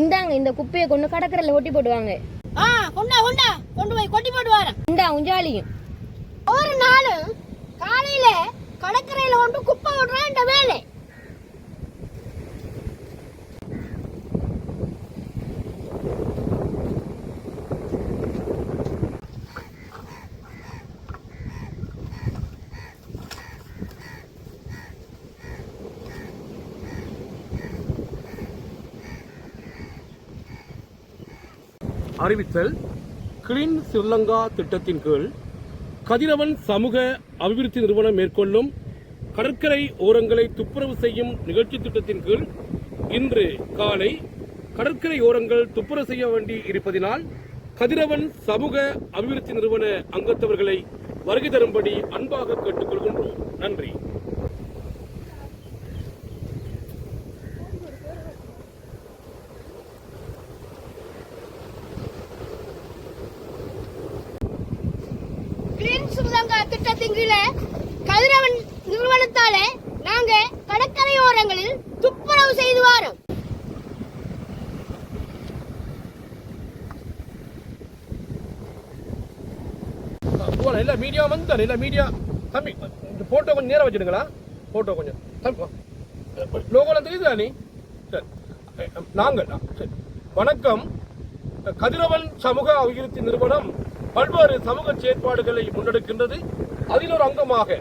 இந்தாங்க இந்த குப்பையை கொண்டு கடற்கரையில் ஒட்டி போடுவாங்க. ஆ கொண்டா கொண்டா கொண்டு போய் கொட்டி போட்டு வரேன். இந்தா உஞ்சாலியும் ஒரு நாளும் காலையில கடற்கரையில கொண்டு குப்பை விடுறான் இந்த வேலை அறிவித்தல் கிளீன் ஸ்ரீலங்கா திட்டத்தின் கீழ் கதிரவன் சமூக அபிவிருத்தி நிறுவனம் மேற்கொள்ளும் கடற்கரை ஓரங்களை துப்புரவு செய்யும் நிகழ்ச்சி திட்டத்தின் கீழ் இன்று காலை கடற்கரை ஓரங்கள் துப்புரவு செய்ய வேண்டி இருப்பதினால் கதிரவன் சமூக அபிவிருத்தி நிறுவன அங்கத்தவர்களை வருகை தரும்படி அன்பாக கேட்டுக்கொள்கின்றோம். நன்றி. சுரங்க திட்டத்தின் கீழே கதிரவன் நிறுவனத்தாலே நாங்க கடற்கரையோரங்களில் துப்புரவு செய்து வாரோம். போல மீடியா வந்து எல்லா மீடியா தம்பி இந்த போட்டோ கொஞ்சம் நேரம் வச்சிடுங்களா? போட்டோ கொஞ்சம் தம்பி லோகோலாம் தெரியுதா நீ? சரி. நாங்கள் சரி. வணக்கம். கதிரவன் சமூக அபிவிருத்தி நிறுவனம் பல்வேறு சமூக செயற்பாடுகளை முன்னெடுக்கின்றது. அதில் ஒரு அங்கமாக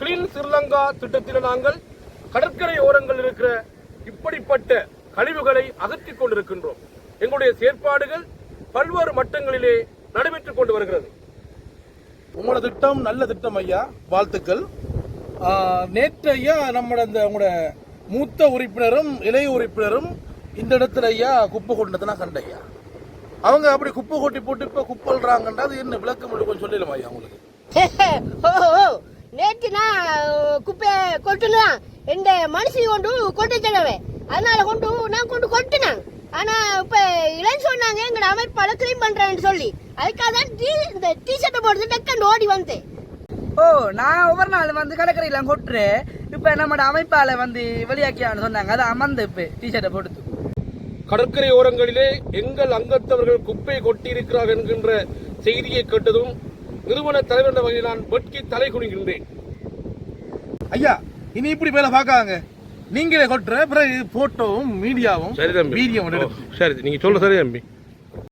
கிளீன் ஸ்ரீலங்கா திட்டத்தில் நாங்கள் கடற்கரை ஓரங்கள் இருக்கிற இப்படிப்பட்ட கழிவுகளை அகற்றிக் கொண்டிருக்கின்றோம். எங்களுடைய செயற்பாடுகள் பல்வேறு மட்டங்களிலே நடைபெற்றுக் கொண்டு வருகிறது. உங்களோட திட்டம் நல்ல திட்டம் ஐயா. வாழ்த்துக்கள். நேற்று ஐயா நம்மளோட இந்த உங்களோட மூத்த உறுப்பினரும் இளைய உறுப்பினரும் இந்த இடத்துல ஐயா குப்பை கொண்டதுனா கண்டையா ஐயா. அவங்க அப்படி குப்பை கொட்டி போட்டு இப்ப குப்பல்றாங்கன்றா அது என்ன விளக்கம் மட்டும் கொஞ்சம் சொல்லிடலாம் ஐயா உங்களுக்கு? நேற்று நான் குப்பையை கொட்டுனா எந்த மனுஷி கொண்டு கொட்டு தடவை அதனால கொண்டு நான் கொண்டு கொட்டினேன். ஆனா இப்ப இளம் சொன்னாங்க எங்கட அமைப்பால கிளீன் பண்றேன்னு சொல்லி. அதுக்காக தான் டீ இந்த டி ஷர்ட்டை போட்டு டக்குன்னு ஓடி வந்தேன். ஓ நான் ஒவ்வொரு நாள் வந்து கடற்கரையெல்லாம் கொட்டுறேன். இப்ப நம்மட அமைப்பால வந்து வெளியாக்கியான்னு சொன்னாங்க. அதை அமர்ந்து இப்ப டிஷர்ட்டை போட்டு கடற்கரை ஓரங்களிலே எங்கள் அங்கத்தவர்கள் குப்பை கொட்டியிருக்கிறார் என்கின்ற செய்தியை கேட்டதும் நிறுவன தலைவர் என்ற வகையில் நான் வெட்கி தலை குனிகின்றேன். ஐயா இனி இப்படி வேலை பார்க்காங்க நீங்களே கொட்டுற பிறகு போட்டோவும் மீடியாவும் சரி தம்பி. வீடியோ சரி நீங்க சொல்ற சரி தம்பி.